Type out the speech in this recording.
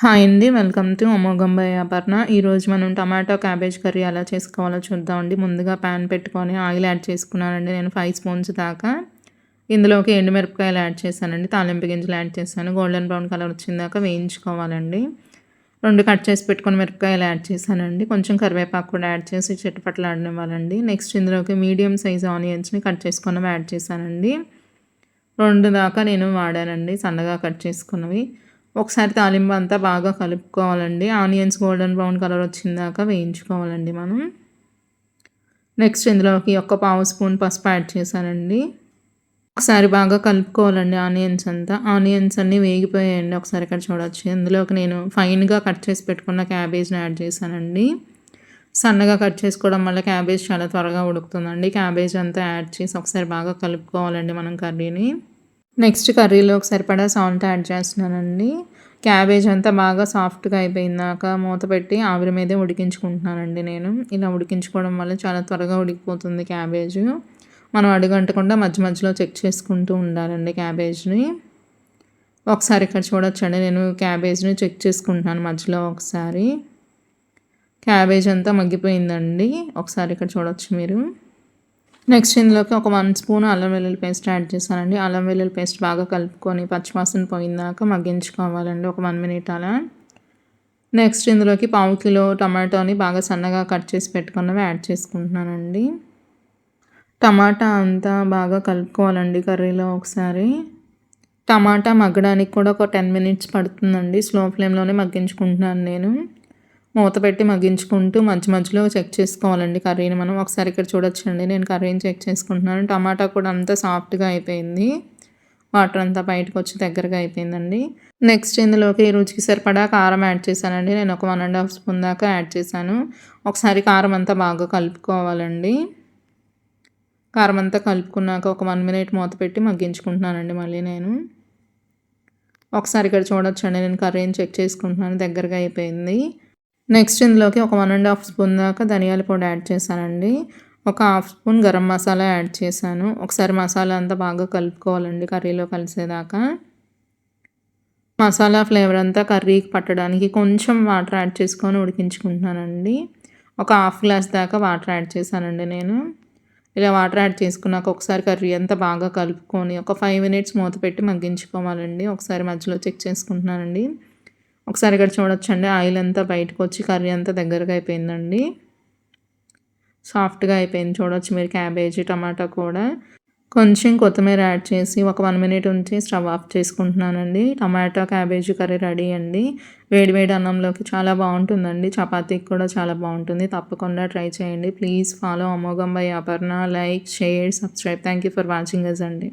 Hi అండి welcome to అమోఘంబాయ్ Aparna ఈరోజు మనం టమాటో క్యాబేజ్ కర్రీ ఎలా చేసుకోవాలో చూద్దామండి ముందుగా ప్యాన్ పెట్టుకొని ఆయిల్ యాడ్ చేసుకున్నానండి. నేను ఫైవ్ స్పూన్స్ దాకా ఇందులోకి ఎండుమిరపకాయలు యాడ్ చేశానండి. తాలింపు గింజలు యాడ్ చేశాను. గోల్డెన్ బ్రౌన్ కలర్ వచ్చిందాక వేయించుకోవాలండి. రెండు కట్ చేసి పెట్టుకుని మిరపకాయలు యాడ్ చేశానండి. కొంచెం కరివేపాకు కూడా యాడ్ చేసి చెట్టుపట్లు ఆడనివ్వాలండి నెక్స్ట్ ఇందులోకి మీడియం సైజ్ ఆనియన్స్ని కట్ చేసుకున్నవి యాడ్ చేశానండి. రెండు దాకా నేను వాడానండి. సన్నగా కట్ చేసుకున్నవి. ఒకసారి తాలింపు అంతా బాగా కలుపుకోవాలండి. ఆనియన్స్ గోల్డెన్ బ్రౌన్ కలర్ వచ్చిందాక వేయించుకోవాలండి మనం. నెక్స్ట్ ఇందులోకి ఒక పావు స్పూన్ పసుపు యాడ్ చేశానండి. ఒకసారి బాగా కలుపుకోవాలండి ఆనియన్స్ అంతా. ఆనియన్స్ అన్నీ వేగిపోయాయండి ఒకసారి ఇక్కడ చూడవచ్చు ఇందులోకి నేను ఫైన్గా కట్ చేసి పెట్టుకున్న క్యాబేజ్ని యాడ్ చేశానండి. సన్నగా కట్ చేసుకోవడం వల్ల క్యాబేజ్ చాలా త్వరగా ఉడుకుతుందండి. క్యాబేజ్ అంతా యాడ్ చేసి ఒకసారి బాగా కలుపుకోవాలండి మనం కర్రీని. నెక్స్ట్ కర్రీలో సరిపడా సాల్ట్ యాడ్ చేస్తున్నానండి. క్యాబేజ్ అంతా బాగా సాఫ్ట్గా అయిపోయిందాక మూత పెట్టి ఆవిరి మీదే ఉడికించుకుంటున్నానండి నేను. ఇలా ఉడికించుకోవడం వల్ల చాలా త్వరగా ఉడికిపోతుంది క్యాబేజ్. మనం అడుగంటకుండా మధ్య మధ్యలో చెక్ చేసుకుంటూ ఉండాలండి క్యాబేజ్ని. ఒకసారి ఇక్కడ చూడొచ్చండి నేను క్యాబేజ్ని చెక్ చేసుకుంటున్నాను మధ్యలో ఒకసారి. క్యాబేజ్ అంతా మగ్గిపోయిందండి. ఒకసారి ఇక్కడ చూడొచ్చు మీరు. నెక్స్ట్ ఇందులోకి ఒక వన్ స్పూన్ అల్లం వెల్లుల్లి పేస్ట్ యాడ్ చేశానండి. అల్లం వెల్లుల్లి పేస్ట్ బాగా కలుపుకొని పచ్చివాసన పోయిందాక మగ్గించుకోవాలండి. ఒక వన్ మినిట్ అలా. నెక్స్ట్ ఇందులోకి పావు కిలో టమాటోని బాగా సన్నగా కట్ చేసి పెట్టుకున్నవి యాడ్ చేసుకుంటున్నానండి. టమాటా అంతా బాగా కలుపుకోవాలండి కర్రీలో ఒకసారి. టమాటా మగ్గడానికి కూడా ఒక టెన్ మినిట్స్ పడుతుందండి. స్లో ఫ్లేమ్లోనే మగ్గించుకుంటున్నాను నేను. మూత పెట్టి మగ్గించుకుంటూ మధ్య మధ్యలో చెక్ చేసుకోవాలండి కర్రీని మనం. ఒకసారి ఇక్కడ చూడొచ్చండి. నేను కర్రీని చెక్ చేసుకుంటున్నాను. టమాటా కూడా అంతా సాఫ్ట్గా అయిపోయింది. వాటర్ అంతా బయటకు వచ్చి దగ్గరగా అయిపోయిందండి. నెక్స్ట్ ఇందులోకి రుచికి సరిపడా కారం యాడ్ చేశానండి. నేను ఒక వన్ అండ్ హాఫ్ స్పూన్ దాకా యాడ్ చేశాను. ఒకసారి కారం అంతా బాగా కలుపుకోవాలండి. కారం అంతా కలుపుకున్నాక ఒక వన్ మినిట్ మూత పెట్టి మగ్గించుకుంటున్నానండి మళ్ళీ నేను. ఒకసారి ఇక్కడ చూడొచ్చండి. నేను కర్రీని చెక్ చేసుకుంటున్నాను. దగ్గరగా అయిపోయింది. నెక్స్ట్ ఇందులోకి ఒక వన్ అండ్ హాఫ్ స్పూన్ దాకా ధనియాల పొడి యాడ్ చేశానండి. ఒక half spoon garam masala add చేశాను. ఒకసారి మసాలా అంతా బాగా కలుపుకోవాలండి కర్రీలో కలిసేదాకా. మసాలా ఫ్లేవర్ అంతా కర్రీకి పట్టడానికి కొంచెం వాటర్ యాడ్ చేసుకొని ఉడికించుకుంటున్నానండి. ఒక హాఫ్ గ్లాస్ దాకా వాటర్ యాడ్ చేశానండి నేను. ఇలా వాటర్ యాడ్ చేసుకున్నాక ఒకసారి కర్రీ అంతా బాగా కలుపుకొని ఒక ఫైవ్ మినిట్స్ మూత పెట్టి మగ్గించుకోవాలండి. ఒకసారి మధ్యలో చెక్ చేసుకుంటున్నానండి. ఒకసారి ఇక్కడ చూడొచ్చండి. ఆయిల్ అంతా బయటకు వచ్చి కర్రీ అంతా దగ్గరగా అయిపోయిందండి. సాఫ్ట్గా అయిపోయింది. చూడొచ్చు మీరు క్యాబేజీ టమాటా కూడా. కొంచెం కొత్తిమీర యాడ్ చేసి ఒక వన్ మినిట్ ఉంచి స్టవ్ ఆఫ్ చేసుకుంటున్నానండి. టమాటా క్యాబేజీ కర్రీ రెడీ అండి. వేడి వేడి అన్నంలోకి చాలా బాగుంటుందండి. చపాతీకి కూడా చాలా బాగుంటుంది. తప్పకుండా ట్రై చేయండి. ప్లీజ్ ఫాలో అమోఘం bye Aparna. Like share subscribe. Thank you for watching us అండి.